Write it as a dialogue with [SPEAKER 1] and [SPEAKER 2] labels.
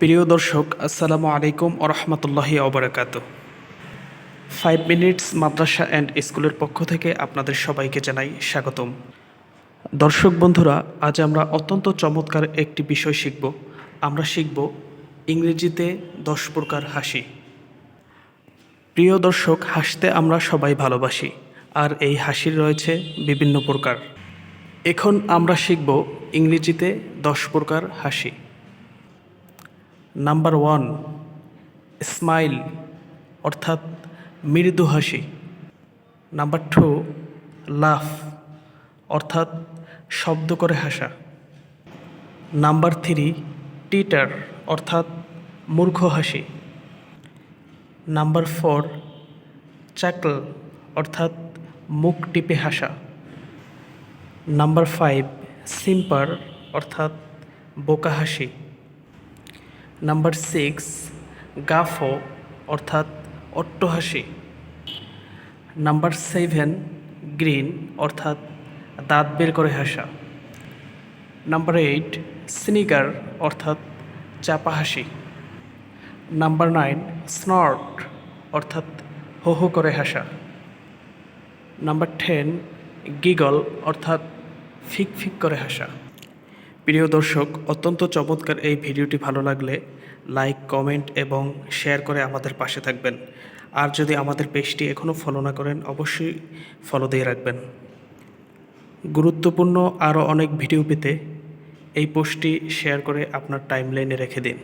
[SPEAKER 1] প্রিয় দর্শক, আসসালামু আলাইকুম ওরহমতুল্লাহি অবরাকাত ফাইভ মিনিটস মাদ্রাসা অ্যান্ড স্কুলের পক্ষ থেকে আপনাদের সবাইকে জানাই স্বাগতম। দর্শক বন্ধুরা, আজ আমরা অত্যন্ত চমৎকার একটি বিষয় শিখব। আমরা শিখব ইংরেজিতে দশ প্রকার হাসি। প্রিয় দর্শক, হাসতে আমরা সবাই ভালোবাসি, আর এই হাসির রয়েছে বিভিন্ন প্রকার। এখন আমরা শিখব ইংরেজিতে দশ প্রকার হাসি। নাম্বার ওয়ান স্মাইল অর্থাৎ মৃদু হাসি. নাম্বার টু লাফ অর্থাৎ শব্দ করে হাসা. নাম্বার থ্রি টিটার অর্থাৎ মূর্খ হাসি. নাম্বার ফোর চাকল অর্থাৎ মুখ টিপে হাসা. নাম্বার ফাইভ সিম্পার অর্থাৎ বোকা হাসি. নাম্বার সিক্স, গাফো, অর্থাৎ অট্টহাসি। নাম্বার সেভেন, গ্রিন, অর্থাৎ দাঁত বের করে হাসা। নাম্বার এইট, সিনিগার, অর্থাৎ চাপা হাসি। নাম্বার নাইন, স্নর্ট, অর্থাৎ হো হো করে হাসা। নাম্বার টেন, গিগল, অর্থাৎ ফিক ফিক করে হাসা। প্রিয় দর্শক, অত্যন্ত চমৎকার এই ভিডিওটি ভালো লাগলে লাইক, কমেন্ট এবং শেয়ার করে আমাদের পাশে থাকবেন। আর যদি আমাদের পেজটি এখনও ফলো না করেন, অবশ্যই ফলো দিয়ে রাখবেন। গুরুত্বপূর্ণ আরও অনেক ভিডিও পেতে এই পোস্টটি শেয়ার করে আপনার টাইমলাইনে রেখে দিন।